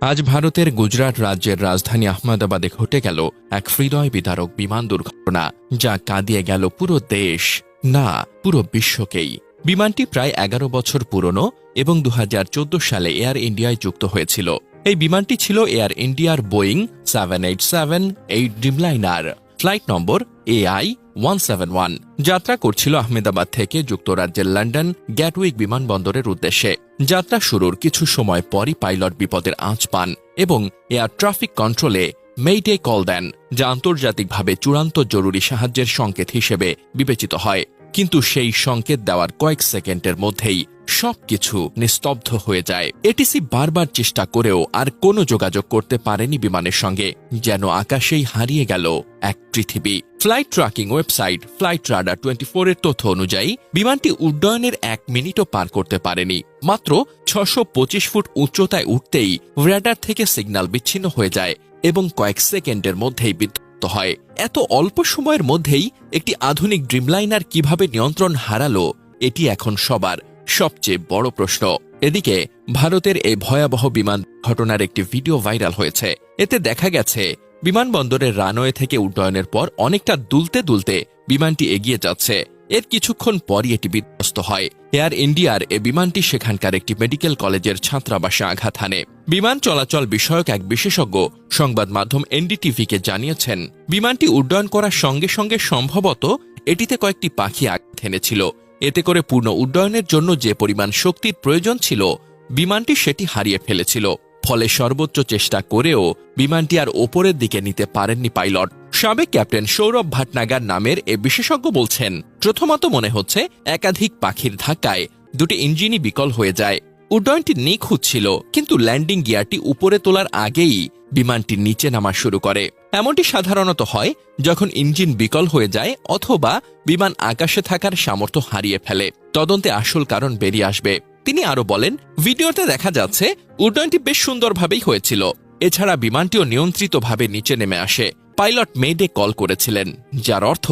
আজ ভারতের গুজরাট রাজ্যের রাজধানী আহমেদাবাদে ঘটে গেল এক হৃদয় বিদারক বিমান দুর্ঘটনা, যা কাঁদিয়ে গেল পুরো দেশ, না, পুরো বিশ্বকেই। বিমানটি প্রায় এগারো বছর পুরনো এবং দু হাজার চোদ্দ সালে এয়ার ইন্ডিয়ায় যুক্ত হয়েছিল। এই বিমানটি ছিল এয়ার ইন্ডিয়ার Boeing seven eight seven eight Dreamliner. Flight number AI one seven one. যাত্রা করছিল আহমেদাবাদ থেকে যুক্তরাজ্যের লন্ডন গ্যাটউইক বিমানবন্দরের উদ্দেশ্যে। যাত্রা শুরুর কিছু সময় পরই পাইলট বিপদের আঁচ পান এবং এয়ার ট্রাফিক কন্ট্রোলে মেইডে কল দেন, যা আন্তর্জাতিকভাবে চূড়ান্ত জরুরি সাহায্যের সংকেত হিসেবে বিবেচিত হয়। কিন্তু সেই সংকেত দেওয়ার কয়েক সেকেন্ডের মধ্যেই সবকিছু নিস্তব্ধ হয়ে যায়। এটিসি বারবার চেষ্টা করেও আর কোনো যোগাযোগ করতে পারেনি বিমানের সঙ্গে, যেন আকাশেই হারিয়ে গেল এক পৃথিবী। Flight tracking website flight radar twenty এর তথ্য অনুযায়ী, বিমানটি উড্ডয়নের এক মিনিটও পার করতে পারেনি। মাত্র ছশো ফুট উচ্চতায় উঠতেই র্যাডার থেকে সিগন্যাল বিচ্ছিন্ন হয়ে যায় এবং কয়েক সেকেন্ডের মধ্যেই বিধ্বস্ত হয়। এত অল্প সময়ের মধ্যেই একটি আধুনিক ড্রিমলাইনার কীভাবে নিয়ন্ত্রণ হারালো, এটি এখন সবার সবচেয়ে বড় প্রশ্ন। এদিকে, ভারতের এই ভয়াবহ বিমান ঘটনার একটি ভিডিও ভাইরাল হয়েছে। এতে দেখা গেছে, বিমানবন্দরের রানওয়ে থেকে উড্ডয়নের পর অনেকটা দুলতে দুলতে বিমানটি এগিয়ে যাচ্ছে। এর কিছুক্ষণ পরই এটি বিধ্বস্ত হয়। এয়ার ইন্ডিয়ার এ বিমানটি সেখানকার একটি মেডিকেল কলেজের ছাত্রাবাসে আঘাত হানে। বিমান চলাচল বিষয়ক এক বিশেষজ্ঞ সংবাদ মাধ্যম এনডিটিভিকে জানিয়েছেন, বিমানটি উড্ডয়ন করার সঙ্গে সঙ্গে সম্ভবত এটিতে কয়েকটি পাখি আঘাত হেনেছিল এতে করে পূর্ণ উড্ডয়নের জন্য যে পরিমাণ শক্তির প্রয়োজন ছিল, বিমানটি সেটি হারিয়ে ফেলেছিল। ফলে সর্বোচ্চ চেষ্টা করেও বিমানটি আর ওপরের দিকে নিতে পারেননি পাইলট। সাবেক ক্যাপ্টেন সৌরভ ভাটনাগার নামের এ বিশেষজ্ঞ বলছেন, প্রথমত মনে হচ্ছে একাধিক পাখির ধাক্কায় দুটি ইঞ্জিনই বিকল হয়ে যায়। উড্ডয়নটি নিখুঁত ছিল, কিন্তু ল্যান্ডিং গিয়ারটি উপরে তোলার আগেই বিমানটি নিচে নামা শুরু করে। এমনটি সাধারণত হয় যখন ইঞ্জিন বিকল হয়ে যায় অথবা বিমান আকাশে থাকার সামর্থ্য হারিয়ে ফেলে। তদন্তে আসল কারণ বেরিয়ে আসবে। তিনি আরও বলেন, ভিডিওতে দেখা যাচ্ছে, উড্ডয়নটি বেশ সুন্দরভাবেই হয়েছিল। এছাড়া বিমানটিও নিয়ন্ত্রিতভাবে নিচে নেমে আসে। পাইলট মেডে কল করেছিলেন, যার অর্থ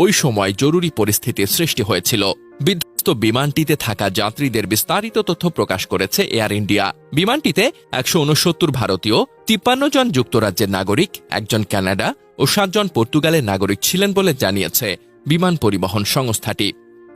ওই সময় জরুরি পরিস্থিতির সৃষ্টি হয়েছিল। বিধ্বস্ত বিমানটিতে থাকা যাত্রীদের বিস্তারিত তথ্য প্রকাশ করেছে এয়ার ইন্ডিয়া। বিমানটিতে একশো উনসত্তর ভারতীয়, তিপ্পান্ন জন যুক্তরাজ্যের নাগরিক, একজন কানাডা ও সাতজন পর্তুগালের নাগরিক ছিলেন বলে জানিয়েছে বিমান পরিবহন সংস্থাটি।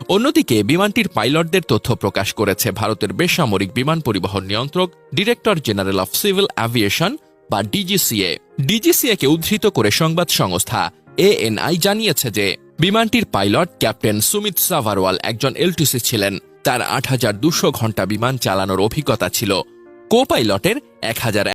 অন্যদিকে বিমানটির পাইলটদের তথ্য প্রকাশ করেছে ভারতের বেসামরিক বিমান পরিবহন নিয়ন্ত্রক, director general of civil aviation বা ডিজিসিএ। ডিজিসিএকে উদ্ধৃত করে সংবাদ সংস্থা এএনআই জানিয়েছে যে বিমানটির পাইলট ক্যাপ্টেন সুমিত সাভারওয়াল একজন এলটিসি ছিলেন। তার আট হাজার দুশো ঘণ্টা বিমান চালানোর অভিজ্ঞতা ছিল। কো পাইলটের এক হাজার